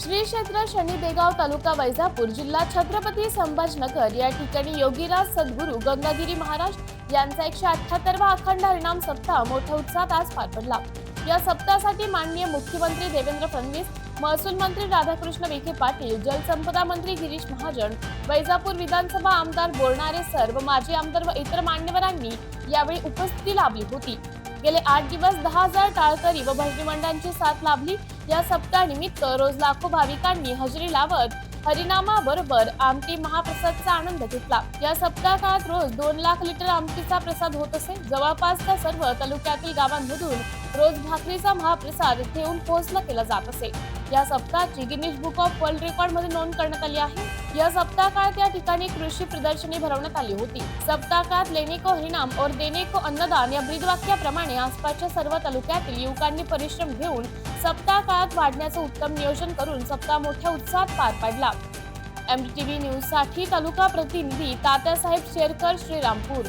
श्री क्षेत्र शनी तालुका वैजापूर जिल्हा छत्रपती संभाजनगर या ठिकाणी योगीराज सद्गुरू गंगागिरी महाराज यांचा एकशे अठ्ठ्याहत्तरवा अखंड हरिणाम सप्ताह मोठ्या उत्साहात आज पार पडला. या सप्ताहासाठी माननीय मुख्यमंत्री देवेंद्र फडणवीस महसूल मंत्री राधाकृष्ण विखे पाटील जलसंपदा मंत्री गिरीश महाजन वैजापूर विधानसभा आमदार बोलणारे सर व माजी आमदार व इतर मान्यवरांनी यावेळी उपस्थिती लाभली होती. गेले आठ दिवस दहा हजार टाळकरी व भजनी साथ लाभली. या सप्ताहानिमित्त रोज लाखो भाविकांनी हजेरी लावत हरिनामाबरोबर आमटी महाप्रसादचा आनंद घेतला. या सप्ताह काळात रोज दोन लाख लिटर आमटीचा प्रसाद होत असे. जवळपासच्या सर्व तालुक्यातील गावांमधून रोज भाकरीचा महाप्रसाद ठेवून पोहोचला केला जात असे. या सप्ताहाची गिनीज बुक ऑफ वर्ल्ड रेकॉर्डमध्ये नोंद करण्यात आली आहे. या सप्ताह काळात या ठिकाणी कृषी प्रदर्शनी भरवण्यात आली होती. सप्ताह काळात लेने को और देने को अन्नदान या ब्रीदवाक्याप्रमाणे आसपासच्या सर्व तालुक्यातील युवकांनी परिश्रम घेऊन सप्ताह काळात वाढण्याचं उत्तम नियोजन करून सप्ताह मोठ्या उत्साहात पार पाडला. एमटीव्ही न्यूजसाठी तालुका प्रतिनिधी तात्यासाहेब शेरकर श्रीरामपूर.